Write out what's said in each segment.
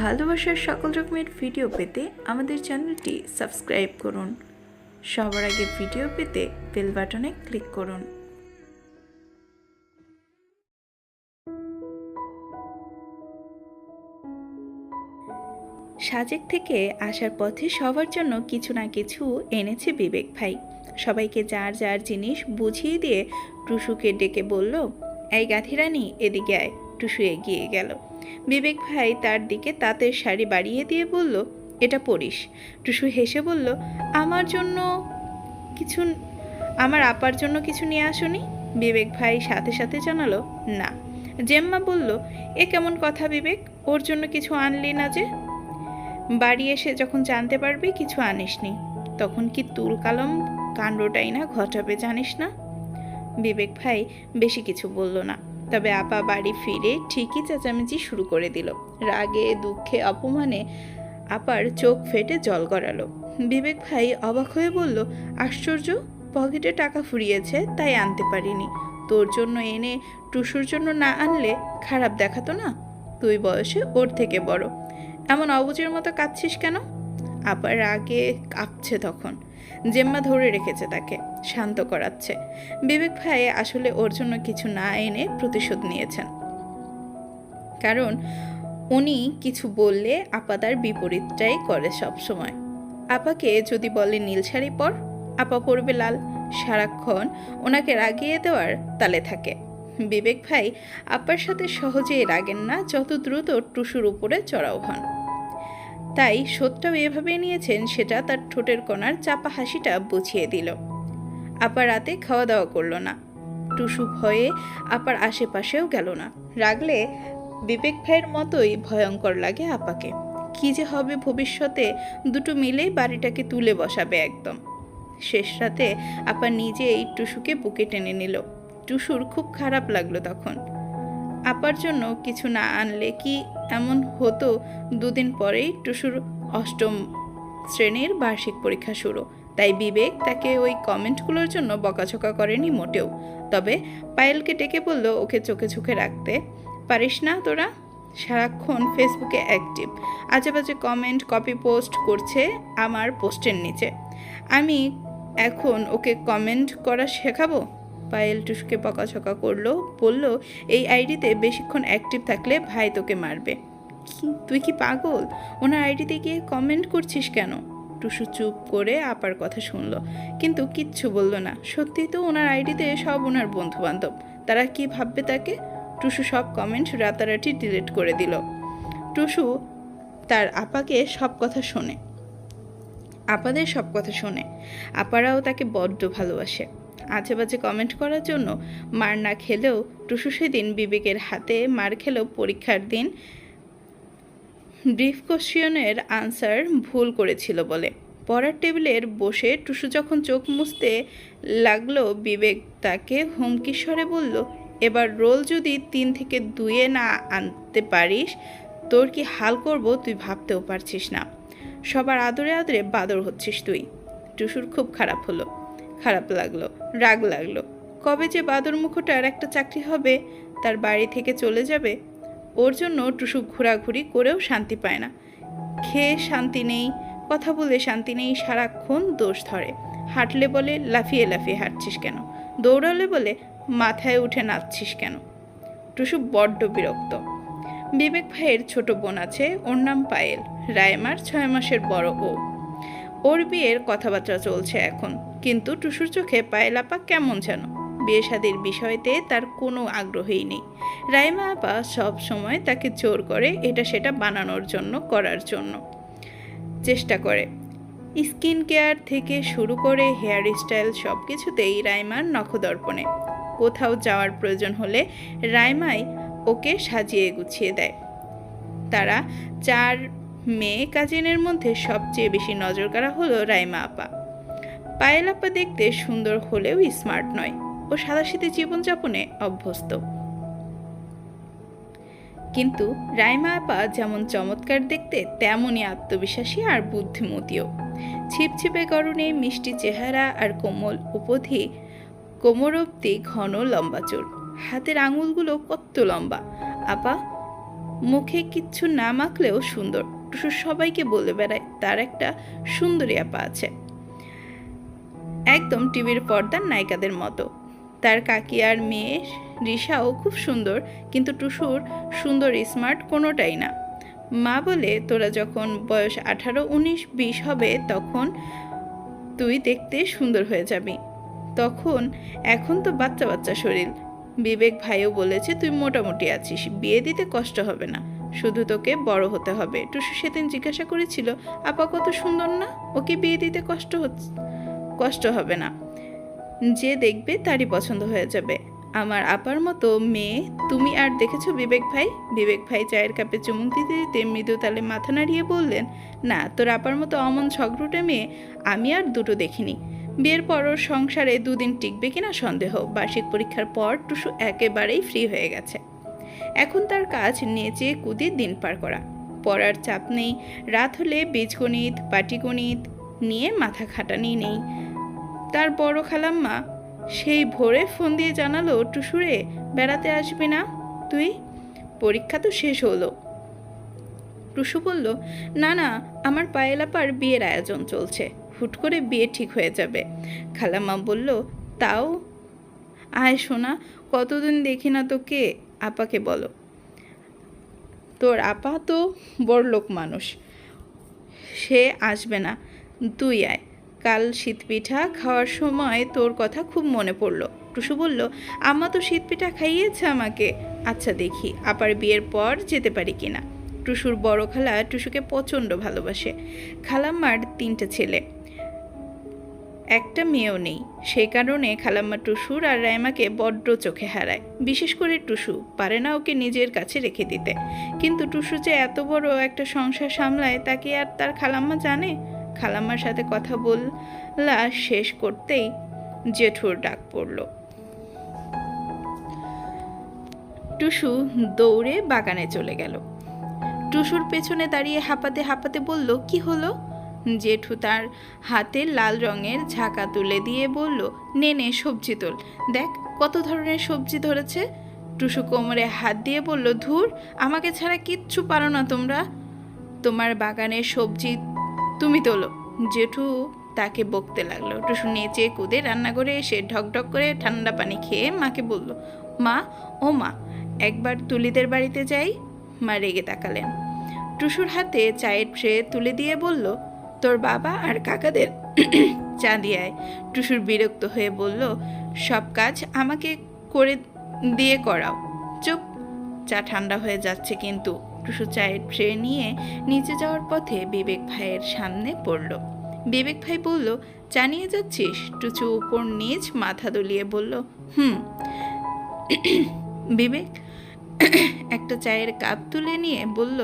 ভালোবাসার সকল রকমের ভিডিও পেতে আমাদের চ্যানেলটি সাবস্ক্রাইব করুন। সবার আগে ভিডিও পেতে বেল বাটনে ক্লিক করুন। সাজেক থেকে আসার পথে সবার জন্য কিছু না কিছু এনেছে বিবেক ভাই। সবাইকে যার যার জিনিস বুঝিয়ে দিয়ে টুসুকে ডেকে বলল, এই গাথিরানি এদিকে আয়। টুসু এগিয়ে গেল। বিবেক ভাই তার দিকে তাঁতের শাড়ি বাড়িয়ে দিয়ে বলল, এটা পরিস। টুসু হেসে বলল, আমার জন্য কিছু আমার আপার জন্য কিছু নিয়ে আসুনি? বিবেক ভাই সাথে সাথে জানালো, না। জেম্মা বলল, এ কেমন কথা বিবেক? ওর জন্য কিছু আনলি না যে? বাড়ি এসে যখন জানতে পারবি, কিছু আনিসনি। তখন কি তুল কালম কাণ্ডটাই না ঘটাবে জানিস না? বিবেক ভাই বেশি কিছু বলল না। তবে আপা বাড়ি ফিরে ঠিকই চেঁচামেচি শুরু করে দিল। রাগে, দুঃখে, অপমানে আপার চোখ ফেটে জল গড়ালো। বিবেক ভাই অবাক হয়ে বলল, আশ্চর্য, পকেটে টাকা ফুরিয়েছে, তাই আনতে পারিনি। তোর জন্য এনে টুসুর জন্য না আনলে খারাপ দেখাতো না? তুই বয়সে ওর থেকে বড়। এমন অবুজের মতো কাঁদছিস কেন? আবার রাগে কাঁপছে তখন। জেম্মা ধরে রেখেছে তাকে, শান্ত করাচ্ছে। বিবেক ভাই আসলে ওর জন্য কিছু না এনে প্রতিশোধ নিয়েছেন। কারণ উনি কিছু বললে আপা তার বিপরীতটাই করে সব সময় আপাকে যদি বলে নীল শাড়ি পর, আপা পরবে লাল। সারাক্ষণ ওনাকে রাগিয়ে দেওয়ার তালে থাকে। বিবেক ভাই আপার সাথে সহজেই রাগেন না, যত দ্রুত টুসুর উপরে চড়াও হন। তাই সত্যটাও এভাবে নিয়েছেন সেটা তার ঠোঁটের কোণার চাপা হাসিটা বুঝিয়ে দিল। আপা রাতে খাওয়া দাওয়া করল না। টুসু ভয়ে আপার আশেপাশেও গেল না। রাগলে বিবেক ভাইয়ের মতোই ভয়ঙ্কর লাগে আপাকে। কি যে হবে ভবিষ্যতে, দুটো মিলেই বাড়িটাকে তুলে বসাবে একদম। শেষ রাতে আপা নিজেই টুসুকে বুকে টেনে নিল। টুসুর খুব খারাপ লাগল তখন। আপার জন্য কিছু না আনলে কি এমন হতো? দুদিন পরেই টুসুর অষ্টম শ্রেণির বার্ষিক পরীক্ষা শুরু। তাই বিবেক তাকে ওই কমেন্টগুলোর জন্য বকাঝকা করেনি মোটেও। তবে পায়েলকে ডেকে বলল, ওকে চোখে চোখে রাখতে পারিস না তোরা? সারাক্ষণ ফেসবুকে অ্যাক্টিভ। আজেবাজে কমেন্ট, কপি পোস্ট করছে আমার পোস্টের নিচে। আমি এখন ওকে কমেন্ট করা শেখাবো? পায়েল টুসুকে বকাঝকা করল, বলল, এই আইডিতে বেশিক্ষণ অ্যাক্টিভ থাকলে ভাই তোকে মারবে। তুই কি পাগল? ওনার আইডিতে গিয়ে কমেন্ট করছিস কেন? টুসু চুপ করে আপার কথা শুনলো, কিন্তু কিচ্ছু বলল না। সত্যিই তো ওনার আইডিতে সব ওনার বন্ধু বান্ধব তারা কি ভাববে তাকে? টুসু সব কমেন্ট রাতারাতি ডিলিট করে দিল। টুসু তার আপাকে সব কথা শোনে। আপাদের সব কথা শোনে। আপারাও তাকে বড্ড ভালোবাসে। আজে বাজে কমেন্ট করার জন্য মার না খেলেও টুসু সেদিন বিবেকের হাতে মার খেলেও পরীক্ষার দিন ব্রিফ কোশ্চিয়নের আনসার ভুল করেছিল বলে। পড়ার টেবিলের বসে টুসু যখন চোখ মুছতে লাগল, বিবেক তাকে হুমকি স্বরে বলল, এবার রোল যদি তিন থেকে দুয়ে না আনতে পারিস, তোর কি হাল করব তুই ভাবতেও পারছিস না। সবার আদরে আদরে বাদর হচ্ছিস তুই। টুসুর খুব খারাপ হলো। খারাপ লাগল, রাগ লাগল। কবে যে বাদর মুখোটার একটা চাকরি হবে, তার বাড়ি থেকে চলে যাবে, ওর জন্য টুসু ঘোরাঘুরি করেও শান্তি পায় না। খেয়ে শান্তি নেই, কথা বলে শান্তি নেই, সারাক্ষণ দোষ ধরে। হাঁটলে বলে, লাফিয়ে লাফিয়ে হাঁটছিস কেন? দৌড়ালে বলে, মাথায় উঠে নাচছিস কেন? টুসু বড্ড বিরক্ত। বিবেক ভাইয়ের ছোট বোন আছে, ওর নাম পায়েল। রায়মার ছয় মাসের বড় ও। ওর বিয়ের কথাবার্তা চলছে এখন। কিন্তু টুসুর চোখে পায়েল আপা কেমন যেন। বিয়ে শাদির বিষয়তে তার কোনো আগ্রহই নেই। রাইমা আপা সব সময় তাকে জোর করে এটা সেটা বানানোর জন্য, করার জন্য চেষ্টা করে। স্কিন কেয়ার থেকে শুরু করে হেয়ার স্টাইল সব কিছুতেই রাইমার নখদর্পণে। কোথাও যাওয়ার প্রয়োজন হলে রাইমাই ওকে সাজিয়ে গুছিয়ে দেয়। তারা চার মেয়ে কাজিনের মধ্যে সবচেয়ে বেশি নজর কাড়া হলো রাইমা আপা। পায়েল আপা দেখতে সুন্দর হলেও স্মার্ট নয় ও সাদাশীতে জীবনযাপনে অভ্যস্ত। কিন্তু রাইমা আপা যেমন চমৎকার দেখতে, তেমনই আত্মবিশ্বাসী আর বুদ্ধিমতীও। ছিপছিপে গরণে, মিষ্টি চেহারা আর কোমল উপধি কোমর অব্দি ঘন লম্বা চুল। হাতের আঙুলগুলো কত লম্বা। আপা, মুখে কিচ্ছু না মাখলেও সুন্দর। সবাইকে বলে বেড়ায়, তার একটা সুন্দরী আপা আছে। একদম টিভির পর্দার নায়িকাদের মতো। তার কাকি আর মেয়ে রিসাও খুব সুন্দর, কিন্তু টুসুর সুন্দর স্মার্ট কোনোটাই না। মা বলে, তোরা যখন বয়স আঠারো, উনিশ, বিশ হবে, তখন তুই দেখতে সুন্দর হয়ে যাবি। তখন এখন তো বাচ্চা বাচ্চা শরীর। বিবেক ভাইও বলেছে, তুই মোটামুটি আছিস, বিয়ে দিতে কষ্ট হবে না। শুধু তোকে বড় হতে হবে। টুসু সেদিন জিজ্ঞাসা করেছিল, আপা কত সুন্দর না? ওকে বিয়ে দিতে কষ্ট হচ্ছে? কষ্ট হবে না। যে দেখবে তারই পছন্দ হয়ে যাবে। আমার আপার মতো মেয়ে, তুমি আর দেখেছ বিবেক ভাই? বিবেক ভাই চায়ের কাপে চুমুক দিতে দিতে মৃদু তালে মাথা নাড়িয়ে বললেন, না, তোর আপার মতো অমন ঝগড়ুটে মেয়ে আমি আর দুটো দেখিনি। বিয়ের পর সংসারে দুদিন টিকবে কিনা সন্দেহ। বার্ষিক পরীক্ষার পর টুসু একেবারেই ফ্রি হয়ে গেছে। এখন তার কাজ নেচে কুদে দিন পার করা। পড়ার চাপ নেই। রাত হলে বীজগণিত, পাটিগণিত নিয়ে মাথা খাটানি নেই। তার বড় খালাম্মা। সেই ভোরে ফোন দিয়ে জানালো, টুসুরে, বেড়াতে আসবি না তুই? পরীক্ষা তো শেষ হলো। টুসু বলল, না না, আমার পায়েলাপার বিয়ের আয়োজন চলছে। হুট করে বিয়ে ঠিক হয়ে যাবে। খালাম্মা বলল, তাও? আয় সোনা, কতদিন দেখি না তোকে, আপাকে বলো। তোর আপা তো বড়লোক মানুষ, সে আসবে না, তুই আয়। কাল শীত পিঠা খাওয়ার সময় তোর কথা খুব মনে পড়ল। টুসু বলল, আম্মা তো শীত পিঠা খাইয়েছে আমাকে। আচ্ছা দেখি আবার বিয়ের পর যেতে পারি কিনা? টুসুর বড় খালা টুসুকে প্রচণ্ড ভালোবাসে। খালাম্মার তিনটে ছেলে। একটা মেয়েও নেই। সেই কারণে খালাম্মা টুসুর আর রায়মাকে বড্ড চোখে হারায়। বিশেষ করে টুসু, পারে না ওকে নিজের কাছে রেখে দিতে। কিন্তু টুসু যে এত বড় একটা সংসার সামলায় তাকে আর তার খালাম্মা জানে? খালাম্মার সাথে কথা বললা শেষ করতেই জেঠুর ডাক পড়ল। টুসু দৌড়ে বাগানে চলে গেল। টুসুর পেছনে দাঁড়িয়ে হাঁপাতে হাঁপাতে বলল, কি হলো? জেঠু তার হাতে লাল রঙের ঝাঁকা তুলে দিয়ে বলল, নে নে, সবজি তোল। দেখ, কত ধরনের সবজি ধরেছে। টুসু কোমরে হাত দিয়ে বলল, ধুর, আমাকে ছাড়া কিচ্ছু পারো না তোমরা। তোমার বাগানে সবজি তুমি তোলো। জেঠু তাকে বকতে লাগল। টুসু নেচে কুদে রান্নাঘরে এসে ঢকঢক করে ঠান্ডা পানি খেয়ে মাকে বলল, মা, ও মা, একবার তুলিদের বাড়িতে যাই? মা রেগে তাকালেন। টুসুর হাতে চায়ের ট্রে তুলে দিয়ে বলল, তোর বাবা আর কাকাদের চা দিয়ে আয়। টুসুর বিরক্ত হয়ে বলল, সব কাজ আমাকে করে দিয়ে করাও। চা ঠান্ডা হয়ে যাচ্ছে কিন্তু। টুসু চায়ের ট্রে নিয়ে নিচে যাওয়ার পথে বিবেক ভাইয়ের সামনে পড়ল। বিবেক ভাই বলল, চা নিয়ে যাচ্ছিস? টুচু উপর নিচ মাথা দুলিয়ে বলল, হুম। বিবেক একটা চায়ের কাপ তুলে নিয়ে বলল,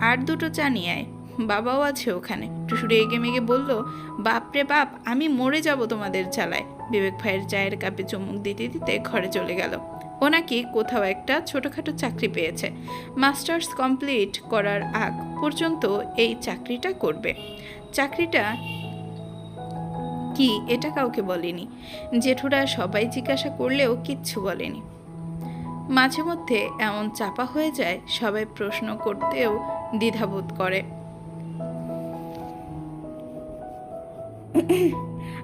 আর দুটো চা নিয়ে আয়, বাবাও আছে ওখানে। টুসু রেগে মেগে বলল বাপরে বাপ, আমি মরে যাব তোমাদের চালায়। বিবেক ভাইয়ের চায়ের কাপে চুমুক দিতে দিতে ঘরে চলে গেল। ও নাকি কোথাও একটা ছোটোখাটো চাকরি পেয়েছে। মাস্টার্স কমপ্লিট করার আগ পর্যন্ত এই চাকরিটা করবে। চাকরিটা কি এটা কাউকে বলেনি। জেঠুরা সবাই জিজ্ঞাসা করলেও কিচ্ছু বলেনি। মাঝে মধ্যে এমন চাপা হয়ে যায়, সবাই প্রশ্ন করতেও দ্বিধাবোধ করে।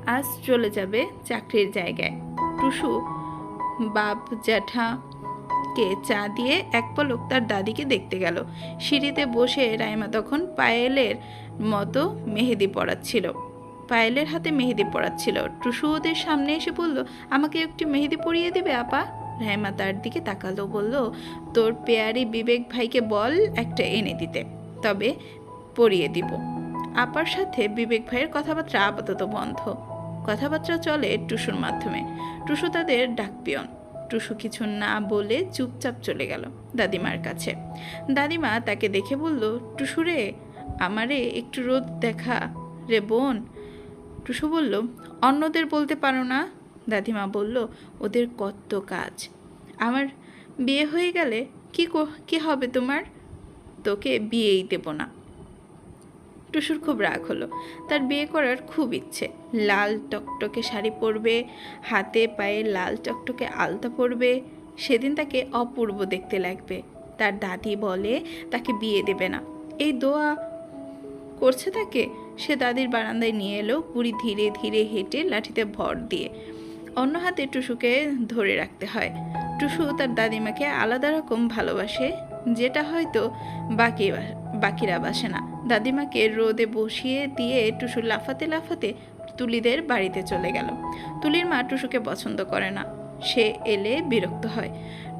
আজ চলে যাবে চাকরির জায়গায়। টুসু বাপ জ্যাঠাকে চা দিয়ে এক পলক তার দাদিকে দেখতে গেল। সিঁড়িতে বসে রাইমা তখন পায়েলের মতো মেহেদি পড়াচ্ছিল পায়েলের হাতে মেহেদি পড়াচ্ছিল টুসু ওদের সামনে এসে বলল, আমাকে একটি মেহেদি পরিয়ে দিবে, আপা? রাইমা তার দিকে তাকালো, বলল, তোর পেয়ারি বিবেক ভাইকে বল একটা এনে দিতে, তবে পরিয়ে দিব। আপার সাথে বিবেক ভাইয়ের কথাবার্তা আপাতত বন্ধ। কথাবার্তা চলে টুসুর মাধ্যমে। টুসু তাদের ডাকপিয়ন। টুসু কিছু না বলে চুপচাপ চলে গেল দাদিমার কাছে। দাদিমা তাকে দেখে বলল টুসুরে আমারে একটু রোদ দেখা রে বোন। টুসু বলল, অন্যদের বলতে পারো না? দাদিমা বলল, ওদের কত কাজ। আমার বিয়ে হয়ে গেলে কি কি হবে তোমার? তোকে বিয়েই দেব না। টুসুর খুব রাগ হলো। তার বিয়ে করার খুব ইচ্ছে। লাল টকটকে শাড়ি পরবে, হাতে পায়ে লাল টকটকে আলতা পরবে, সেদিন তাকে অপূর্ব দেখতে লাগবে। তার দাদি বলে তাকে বিয়ে দেবে না। এই দোয়া করছে তাকে। সে দাদির বারান্দায় নিয়ে এলো বুড়ি ধীরে ধীরে হেঁটে লাঠিতে ভর দিয়ে। অন্য হাতে টুসুকে ধরে রাখতে হয়। টুসু তার দাদিমাকে আলাদা রকম ভালোবাসে। যেটা হয়তো বাকি বাকিরা বাসে না। দাদিমাকে রোদে বসিয়ে দিয়ে টুসু লাফাতে লাফাতে তুলিদের বাড়িতে চলে গেল। তুলির মা টুসুকে পছন্দ করে না। সে এলে বিরক্ত হয়।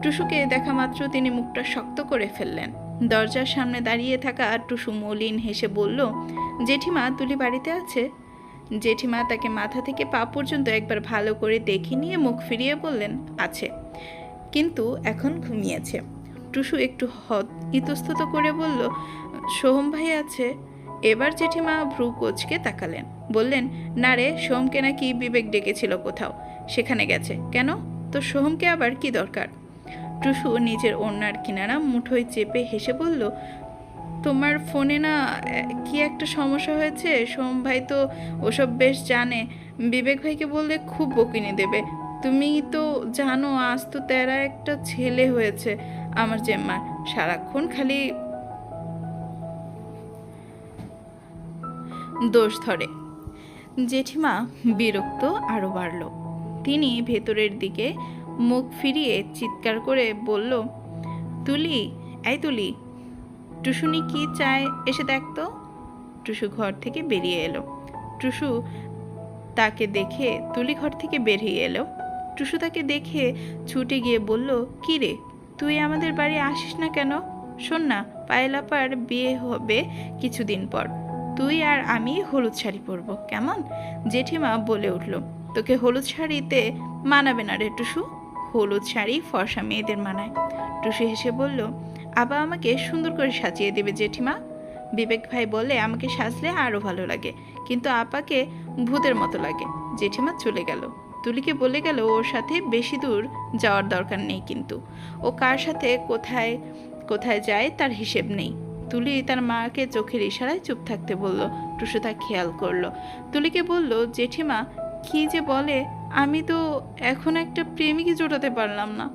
টুসুকে দেখা মাত্র তিনি মুখটা শক্ত করে ফেললেন। দরজার সামনে দাঁড়িয়ে থাকা টুসু মলিন হেসে বলল, জেঠিমা, তুলি বাড়িতে আছে? জেঠিমা তাকে মাথা থেকে পা পর্যন্ত একবার ভালো করে দেখে নিয়ে মুখ ফিরিয়ে বললেন, আছে। কিন্তু এখন ঘুমিয়েছে। টুসু একটু হত, ইতস্তত করে বলল, সোহম ভাই আছে, এবার জেঠিমা ভ্রু কোচকে তাকালেন। বললেন, না রে, সোহমকে নাকি বিবেক ডেকেছিল কোথাও, সেখানে গেছে। কেন? তো সোহমকে আবার কি দরকার? টুসু নিজের ওড়নার কিনারা মুঠোয় চেপে হেসে বলল, তোমার ফোনে না কি একটা সমস্যা হয়েছে? সোম ভাই তো ওসব বেশ জানে। বিবেক ভাইকে বললে খুব বকিনি দেবে। তুমি তো জানো, আজ তো তেরা একটা ছেলে হয়েছে। আমার জেম্মার সারাক্ষণ খালি দোষ ধরে। জেঠিমা বিরক্ত আরও বাড়ল। তিনি ভেতরের দিকে মুখ ফিরিয়ে চিৎকার করে বলল, তুলি, এই তুলি, টুসুনি কি চায় এসে দেখতো টুসু ঘর থেকে বেরিয়ে এলো। টুসু তাকে দেখে তুলি ঘর থেকে বেরিয়ে এলো। টুসু তাকে দেখে ছুটে গিয়ে বলল, কি রে তুই আমাদের বাড়ি আসিস না কেন? শোন না, পায়েলাপার বিয়ে হবে কিছুদিন পর। তুই আর আমি হলুদ শাড়ি পরবো, কেমন? জেঠিমা বলে উঠল, তোকে হলুদ শাড়িতে মানাবে না রে টুসু। হলুদ শাড়ি ফর্সা মেয়েদের মানায়। টুসু হেসে বলল, আবা আমাকে সুন্দর করে সাজিয়ে দেবে জেঠিমা। বিবেক ভাই বলে, আমাকে সাজলে আরও ভালো লাগে, কিন্তু আপাকে ভূতের মতো লাগে। জেঠিমা চলে গেল। তুলিকে বলে গেল ওর সাথে বেশি দূর যাওয়ার দরকার নেই কিন্তু। ও কার সাথে কোথায় কোথায় যায় তার হিসেব নেই। তুলি তার মাকে চোখের ইশারায় চুপ থাকতে বলল, টুসু তা খেয়াল করল। তুলিকে বলল, জেঠিমা, কি যে বলে, আমি তো এখন একটা প্রেমিকই জোটাতে পারলাম না।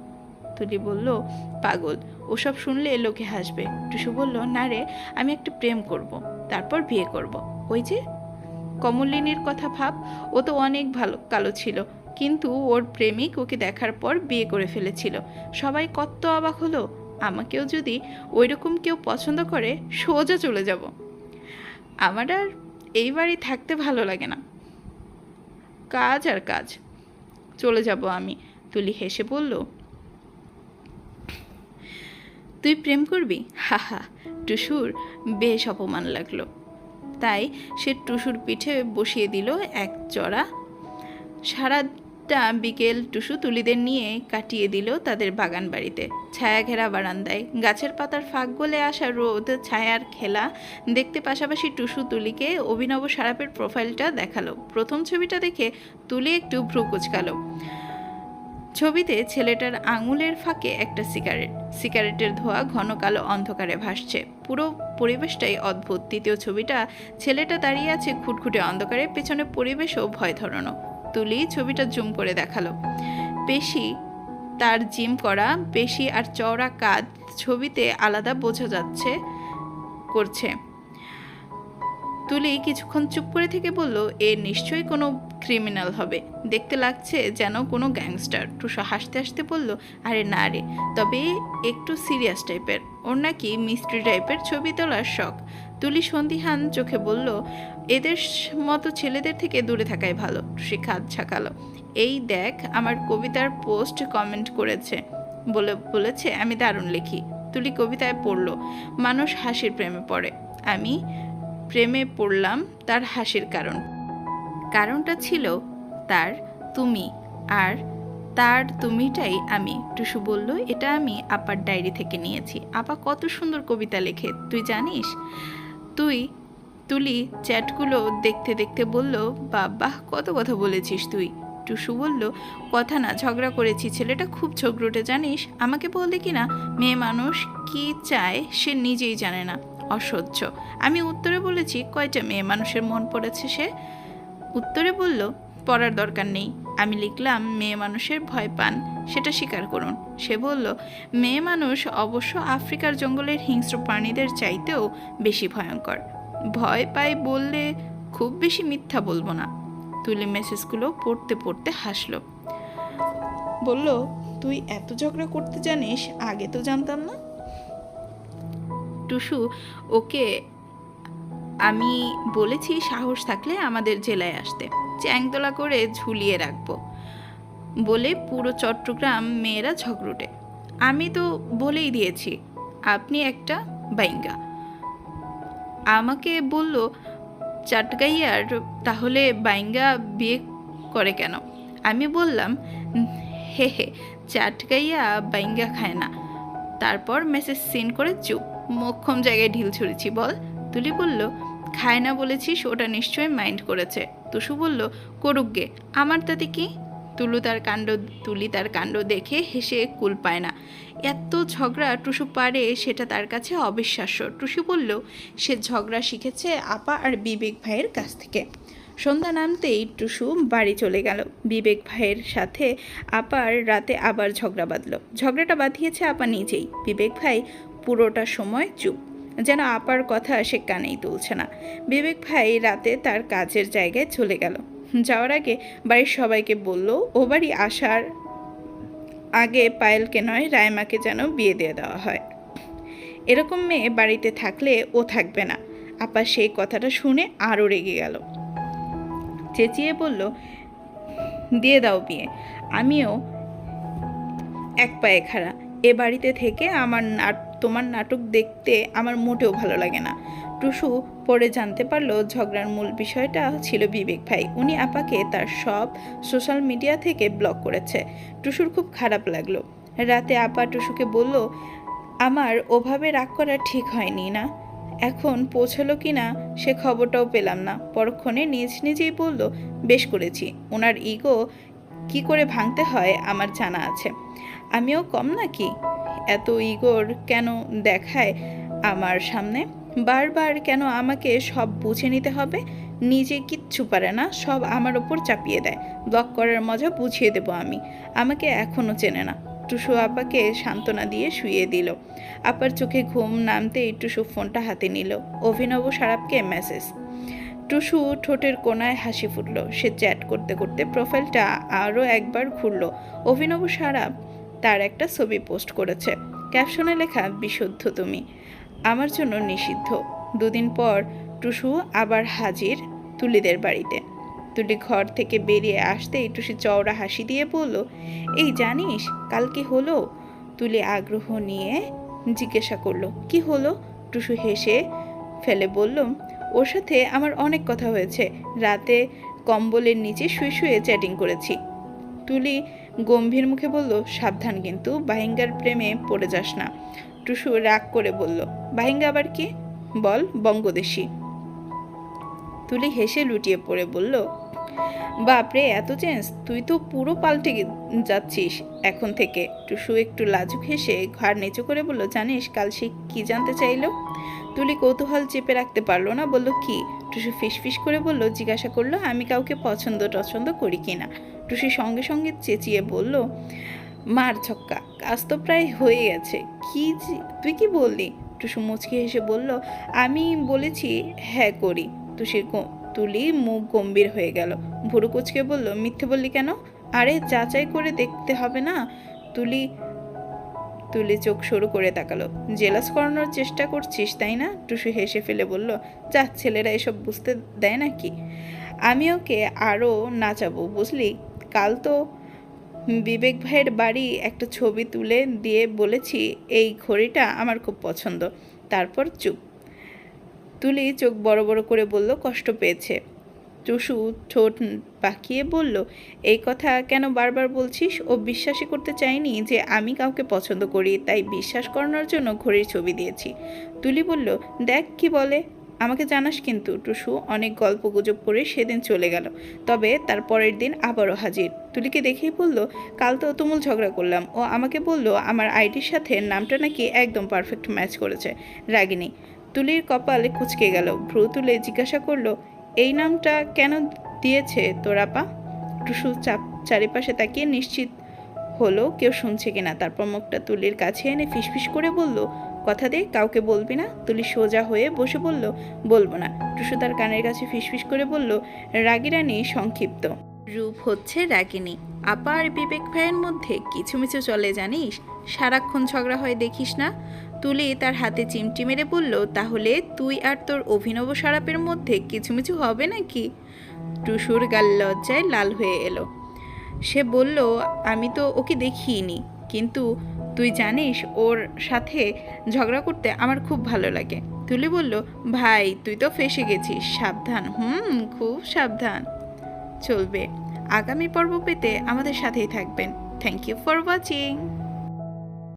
তুলি বলল, পাগল, ওসব শুনলে লোকে হাসবে। টুসু বলল, না রে, আমি একটা প্রেম করব। তারপর বিয়ে করব। ওই যে? কমলিনীর কথা ভাব, ও তো অনেক ভালো, কালো ছিল। কিন্তু ওর প্রেমিক ওকে দেখার পর বিয়ে করে ফেলেছিল। সবাই কত অবাক হলো, আমাকেও যদি ওইরকম কেউ পছন্দ করে, সোজা চলে যাব। আমার আর এই বাড়ি থাকতে ভালো লাগে না। কাজ আর কাজ। চলে যাব আমি। তুলি হেসে বলল, তুই প্রেম করবি? হা হা। টুসুর বেশ অপমান লাগল। তাই সে টুসুর পিঠে বসিয়ে দিল এক চড়া। সারাটা বিকেল টুসু তুলিদের নিয়ে কাটিয়ে দিল তাদের বাগান বাড়িতে ছায়া ঘেরা বারান্দায় গাছের পাতার ফাঁক গলে আসা রোদ, ছায়ার খেলা দেখতে পাশাপাশি টুসু তুলিকে অভিনব সারাপের প্রোফাইলটা দেখাল। প্রথম ছবিটা দেখে তুলি একটু ভ্রু কুচকালো। ছবিতে ছেলেটার আঙুলের ফাঁকে একটা সিগারেট। সিগারেটের ধোঁয়া ঘন কালো অন্ধকারে ভাসছে। পুরো পরিবেশটাই অদ্ভুত। দ্বিতীয় ছবিটা ছেলেটা দাঁড়িয়ে আছে খুটখুটে অন্ধকারে, পেছনে পরিবেশও ভয় ধরানো তুলি ছবিটা জুম করে দেখাল। পেশি, তার জিম করা, পেশি আর চওড়া কাঁধ ছবিতে আলাদা বোঝা যাচ্ছে, করছে। তুলি কিছুক্ষণ চুপ করে থেকে বলল, এ নিশ্চয়ই কোনো ক্রিমিনাল হবে। দেখতে লাগছে যেন কোনো গ্যাংস্টার। টুসা হাসতে হাসতে বলল, আরে না রে, তবে একটু সিরিয়াস টাইপের। ওর নাকি মিস্ট্রি টাইপের ছবি তোলার শখ। তুলি সন্দিহান চোখে বলল এদের মতো ছেলেদের থেকে দূরে থাকাই ভালো। খাদ ছাকালো। এই দেখ, আমার কবিতার পোস্ট কমেন্ট করেছে। বলে, বলেছে, আমি দারুণ লিখি। তুলি কবিতায় পড়ল, মানুষ হাসির প্রেমে পড়ে। আমি প্রেমে পড়লাম তার হাসির কারণ। কারণটা ছিল তার তুমি আর তার তুমিটাই আমি। টুসু বলল, এটা আমি আপার ডায়েরি থেকে নিয়েছি। আপা কত সুন্দর কবিতা লেখে, তুই জানিস? তুই তুলি চ্যাটগুলো দেখতে দেখতে বলল, বাবা, কত কথা বলেছিস তুই? টুসু বলল, কথা না, ঝগড়া করেছি, ছেলেটা খুব ঝগড়টে জানিস? আমাকে বললে কি না? মেয়ে মানুষ কি চায় সে নিজেই জানে না। অসহ্য। আমি উত্তরে বলেছি, কয়টা মেয়ে মানুষের মন পড়েছে সে? উত্তরে বলল, পড়ার দরকার নেই। আমি লিখলাম, মেয়ে মানুষের ভয় পান, সেটা স্বীকার করুন। সে বলল, মেয়ে মানুষ অবশ্য আফ্রিকার জঙ্গলের হিংস্র প্রাণীদের চাইতেও বেশি ভয়ঙ্কর। ভয় পাই বললে খুব বেশি মিথ্যা বলব না। তুলি মেসেজগুলো পড়তে পড়তে হাসলো। বলল, তুই এত ঝগড়া করতে জানিস, আগে তো জানতাম না? টুসু, ওকে, আমি বলেছি সাহস থাকলে আমাদের জেলায় আসতে। চ্যাংদোলা করে ঝুলিয়ে রাখব। বলে পুরো চট্টগ্রাম মেয়েরা ঝগড়ুটে। আমি তো বলেই দিয়েছি, আপনি একটা বাইঙ্গা। আমাকে বলল, চাটগাইয়ার, তাহলে বাইঙ্গা বিয়ে করে কেন? আমি বললাম, হে হে, চাটগাইয়া বাইঙ্গা খায় না। তারপর মেসেজ সিন করে চুপ, মোক্ষম জায়গায় ঢিল ছুঁড়েছি, বল। তুলি বলল, খায় না বলেছিস, ওটা নিশ্চয়ই মাইন্ড করেছে। তুসু বলল, করুক গে, আমার তাতে কি তুলু তার কাণ্ড তুলি তার কাণ্ড দেখে হেসে কুল পায় না। এত ঝগড়া টুসু পারে সেটা তার কাছে অবিশ্বাস্য। টুসু বলল, সে ঝগড়া শিখেছে আপা আর বিবেক ভাইয়ের কাছ থেকে। সন্ধ্যা নামতেই টুসু বাড়ি চলে গেল। বিবেক ভাইয়ের সাথে আপার রাতে আবার ঝগড়া বাঁধলো। ঝগড়াটা বাঁধিয়েছে আপা নিজেই। বিবেক ভাই পুরোটা সময় চুপ। যেন আপার কথা সে কানেই তুলছে না। বিবেক ভাই রাতে তার কাজের জায়গায় চলে গেল। যাওয়ার আগে বাড়ির সবাইকে বলল, ও বাড়ি আসার আগে পায়েলকে নয়, রায়মাকে যেন বিয়ে দিয়ে দেওয়া হয়। এরকম মেয়ে বাড়িতে থাকলে ও থাকবে না। আপা সেই কথাটা শুনে আরও রেগে গেল। চেঁচিয়ে বলল, দিয়ে দাও বিয়ে। আমিও এক পায়ে খাড়া। এ বাড়িতে থেকে আমার নাট, তোমার নাটক দেখতে আমার মোটেও ভালো লাগে না। টুসু পরে জানতে পারল ঝগড়ার মূল বিষয়টা ছিল বিবেক ভাই। উনি আপাকে তার সব সোশ্যাল মিডিয়া থেকে ব্লক করেছে। টুসুর খুব খারাপ লাগল। রাতে আপা টুসুকে বলল, আমার ওভাবে রাগ করা ঠিক হয়নি না। এখন পৌঁছালো কি না সে খবরটাও পেলাম না। পরক্ষণে নিজ নিজেই বলল, বেশ করেছি। ওনার ইগো কি করে ভাঙতে হয় আমার জানা আছে। আমিও কম নাকি? এত ইগোর কেন দেখায় আমার সামনে? বারবার কেন আমাকে সব বুঝে নিতে হবে? নিজে কিচ্ছু পারে না, সব আমার ওপর চাপিয়ে দেয়। ব্লক করার মজা বুঝিয়ে দেব আমি। আমাকে এখনও চেনে না। টুসু আপাকে সান্ত্বনা দিয়ে শুইয়ে দিল। আপার চোখে ঘুম নামতেই টুসু ফোনটা হাতে নিল। অভিনব সারাপকে মেসেজ। টুসু ঠোঁটের কোনায় হাসি ফুটল। সে চ্যাট করতে করতে প্রোফাইলটা আরও একবার ঘুরল। অভিনব সারাপ তার একটা ছবি পোস্ট করেছে। ক্যাপশনে লেখা, বিশুদ্ধ তুমি। আমার জন্য নিষিদ্ধ। দুদিন পর টুসু আবার হাজির তুলিদের বাড়িতে। তুলি ঘর থেকে বেরিয়ে আসতেই টুসি চওড়া হাসি দিয়ে বলল, এই জানিস কাল কি হলো? তুলি আগ্রহ নিয়ে জিজ্ঞাসা করল, কি হলো? টুসু হেসে ফেলে বলল, ওর সাথে আমার অনেক কথা হয়েছে। রাতে কম্বলের নিচে শুয়ে শুয়ে চ্যাটিং করেছি। তুলি গম্ভীর মুখে বলল, সাবধান কিন্তু, বাহিঙ্গার প্রেমে পড়ে যাস না। টুসু রাগ করে বলল বাহিঙ্গা আবার কি? বল, বঙ্গদেশি। তুলি হেসে লুটিয়ে পড়ে বলল, বাপরে, এত চেঞ্জ, তুই তো পুরো পাল্টে যাচ্ছিস এখন থেকে। টুসু একটু লাজুক হেসে ঘাড় নিচু করে বলল, জানিস, কাল সে কি জানতে চাইলো? তুলি কৌতূহল চেপে রাখতে পারল না, বলল, কি? টুসু ফিসফিস করে বলল, জিজ্ঞাসা করল, আমি কাউকে পছন্দ টছন্দ করি কি না? টুসি সঙ্গে সঙ্গে চেঁচিয়ে বলল, মার ছক্কা, কাজ তো প্রায় হয়ে গেছে। কি তুই কি বললি? টুসু মুচকি হেসে বলল, আমি বলেছি হ্যাঁ করি। গ- তুলি মুখ গম্ভীর হয়ে গেল। ভুরু কুচকে বলল, মিথ্যে বললি কেন? আরে, যাচাই করে দেখতে হবে না। তুলি তুলি চোখ সরু করে তাকালো। জেলাস করানোর চেষ্টা করছিস, তাই না? টুসু হেসে ফেলে বলল, যা, ছেলেরা এসব বুঝতে দেয় নাকি? আমি ওকে আরও নাচাবো, বুঝলি? কাল তো বিবেক ভাইয়ের বাড়ি একটা ছবি তুলে দিয়ে বলেছি, এই ঘড়িটা আমার খুব পছন্দ। তারপর চুপ। তুলি চোখ বড় বড় করে বলল, কষ্ট পেয়েছে। টুসু ঠোঁট পাকিয়ে বলল, এই কথা কেন বারবার বলছিস? ও বিশ্বাসই করতে চাইনি যে আমি কাউকে পছন্দ করি, তাই বিশ্বাস করানোর জন্য ঘড়ির ছবি দিয়েছি। তুলি বলল, দেখ কি বলে। আমাকে জানাস কিন্তু, টুসু। অনেক গল্প গুজব করে সেদিন চলে গেল। তবে তার পরের দিন আবারও হাজির। তুলিকে দেখেই বলল, কাল তো তুমুল ঝগড়া করলাম। ও আমাকে বলল, আমার আইডির সাথে নামটা নাকি একদম পারফেক্ট ম্যাচ করেছে, রাগিনী। তুলির কপালে কুচকে গেল। ভ্রু তুলে জিজ্ঞাসা করল, এই নামটা কেন দিয়েছে তোর আপা? টুসু চাপ চারিপাশে তাকিয়ে নিশ্চিত হলো, কেউ শুনছে কিনা? তারপর মুখটা তুলির কাছে এনে ফিসফিস করে বলল কথা দে, কাউকে বলবি না। তুলি সোজা হয়ে বসে বলল, বলব না। টুসু তার কানের কাছে ফিসফিস করে বলল, রাগী রানী সংক্ষিপ্ত। রূপ হচ্ছে রাগিনী। আপা আর বিবেক ভাইয়ের মধ্যে কিছু মিছু চলে, জানিস? সারাক্ষণ ঝগড়া হয়, দেখিস না? তুলি তার হাতে চিমটি মেরে বলল, তাহলে তুই আর তোর অভিনব সারাপের মধ্যে কিছু মিছু হবে নাকি? টুসুর গাল লজ্জায় লাল হয়ে এলো। সে বলল, আমি তো ওকে দেখিনি, কিন্তু তুই জানিস, ওর সাথে ঝগড়া করতে আমার খুব ভালো লাগে। তুলি বলল, ভাই, তুই তো ফেসে গেছিস। সাবধান, হুম, খুব সাবধান। চলবে। আগামী পর্ব পেতে আমাদের সাথেই থাকবেন। Thank you for watching